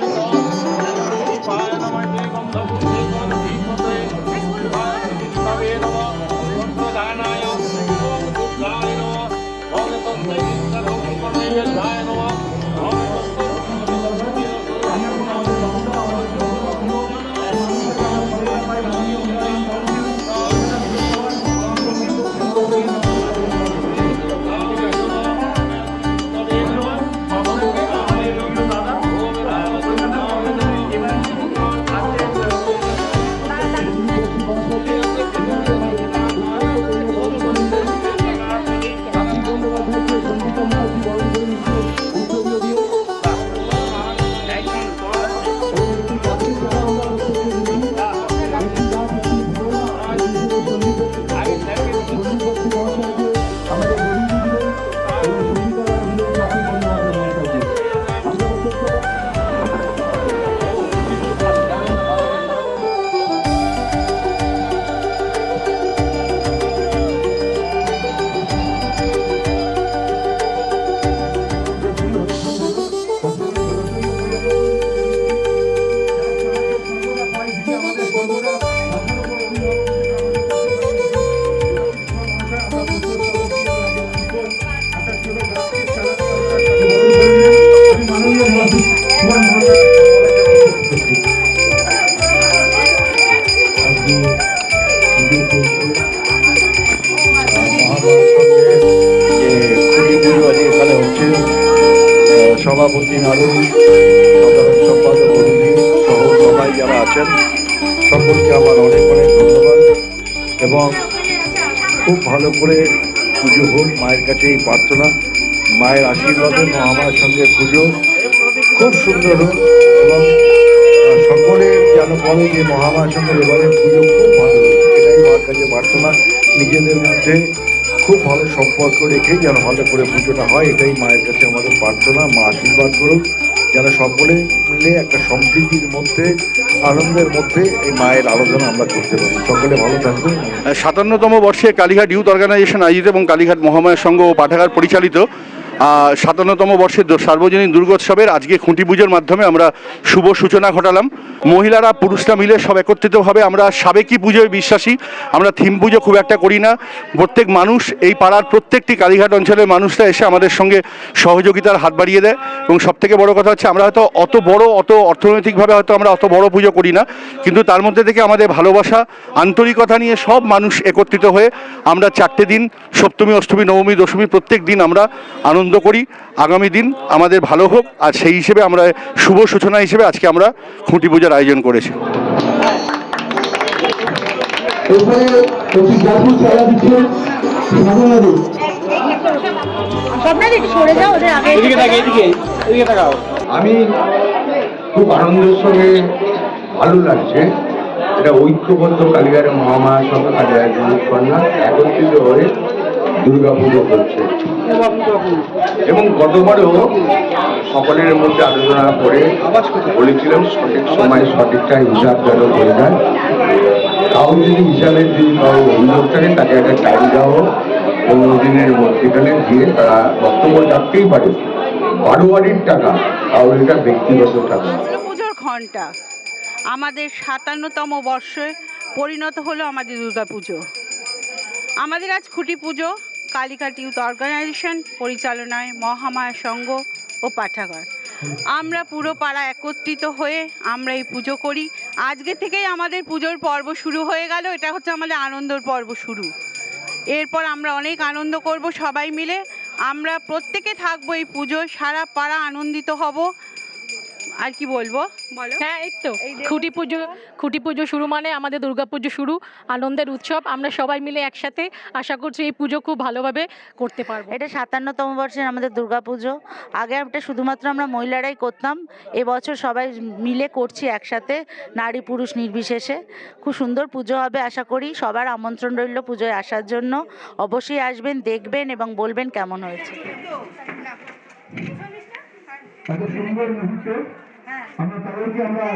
খুঁটি সভাপতি সাধারণ সম্পাদক সবাই যারা আছেন, সকলকে আমার অনেক অনেক ধন্যবাদ এবং খুব ভালো করে পুজো হোক, মায়ের কাছে এই প্রার্থনা। মায়ের আশীর্বাদে মহামায়ের সঙ্গে পুজো। খুব সুন্দর হোক এবং সকলে যেন বলে যে মহামায়ের সঙ্গে এবারে পুজো খুব ভালো এটাই মার কাছে প্রার্থনা। নিজেদের মধ্যে খুব ভালো সম্পর্ক রেখে যেন ভালো করে পুজোটা হয়, এটাই মায়ের কাছে আমাদের প্রার্থনা, মা আশীর্বাদ করুক, যেন সকলে মিলে একটা সম্প্রীতির মধ্যে, আনন্দের মধ্যে এই মায়ের আলোচনা আমরা করতে পারি। সকলে ভালো থাকবেন। সাতান্নতম বর্ষে কালীঘাট ইউথ অর্গানাইজেশন আয়োজিত এবং কালীঘাট মহামায়া সংঘ ও পাঠাগার পরিচালিত সাতান্নতম বর্ষের সার্বজনীন দুর্গোৎসবের আজকে খুঁটি পুজোর মাধ্যমে আমরা শুভ সূচনা ঘটালাম। মহিলারা, পুরুষরা মিলে সব একত্রিতভাবে আমরা সাবেকি পুজোয় বিশ্বাসী। আমরা থিম পুজো খুব একটা করি না। প্রত্যেক মানুষ এই পাড়ার প্রত্যেকটি কালীঘাট অঞ্চলের মানুষরা এসে আমাদের সঙ্গে সহযোগিতার হাত বাড়িয়ে দেয়। এবং সব থেকে বড় কথা হচ্ছে, আমরা হয়তো অত বড়, অত অর্থনৈতিকভাবে হয়তো আমরা অত বড় পুজো করি না। কিন্তু তার মধ্যে থেকে আমাদের ভালোবাসা, আন্তরিকতা নিয়ে সব মানুষ একত্রিত হয়ে আমরা চারটে দিন, সপ্তমী, অষ্টমী, নবমী, দশমী প্রত্যেক দিন আমরা আনন্দ করি। আগামী দিন আমাদের ভালো হোক আর সেই হিসেবে আমরা শুভ সূচনা হিসেবে আজকে আমরা খুঁটি পূজার আয়োজন করেছি। আমি খুব আনন্দের সঙ্গে ভালো লাগছে। এটা ঐক্যবদ্ধ কালীঘাটের মহামায়া সঙ্গে কালীঘাট কন্যা একত্রিত হয়ে দুর্গা পুজো করছে এবং গতবারও সকলের মধ্যে আলোচনা করে বলেছিলাম সঠিক সময় সঠিকটা হিসাব যেন হয়ে যায় কাউ যদি হিসাবের যদি কারও অভিযোগ থাকে, তাকে একটা টাইম দেওয়া হোক পনেরো দিনের মধ্যেখানে দিয়ে তারা বক্তব্য রাখতেই পারে। বারোয়ারির টাকা, তাহলে এটা ব্যক্তিগত টাকা। পুজোর ঘণ্টা আমাদের সাতান্নতম বর্ষে পরিণত হলো আমাদের দুর্গা পুজো আমাদের আজ খুঁটি পুজো। কালীঘাট ইউথ অর্গানাইজেশন, পরিচালনায় মহামায়া সংঘ ও পাঠাগার আমরা পুরো পাড়া একত্রিত হয়ে আমরা এই পুজো করি। আজকে থেকেই আমাদের পুজোর পর্ব শুরু হয়ে গেল। এটা হচ্ছে আমাদের আনন্দর পর্ব শুরু। এরপর আমরা অনেক আনন্দ করব সবাই মিলে। আমরা প্রত্যেকে থাকব এই পুজোয়, সারা পাড়া আনন্দিত হব। আর কি বলব? বলো। হ্যাঁ এই তো। খুঁটি পুজো খুঁটি পুজো শুরু মানে আমাদের দুর্গা পুজো শুরু আনন্দের উৎসব। আমরা সবাই মিলে একসাথে আশা করছি এই পুজো খুব ভালোভাবে করতে পারব। এটা সাতান্নতম বর্ষের আমাদের দুর্গাপুজো আগে একটা শুধুমাত্র আমরা মহিলারাই করতাম। এবছর সবাই মিলে করছি একসাথে নারী পুরুষ নির্বিশেষে। খুব সুন্দর পুজো হবে আশা করি। সবার আমন্ত্রণ রইল পুজোয় আসার জন্য। অবশ্যই আসবেন দেখবেন এবং বলবেন কেমন হয়েছে। এত সুন্দর মুহূর্তে আমরা সকলকে আমরা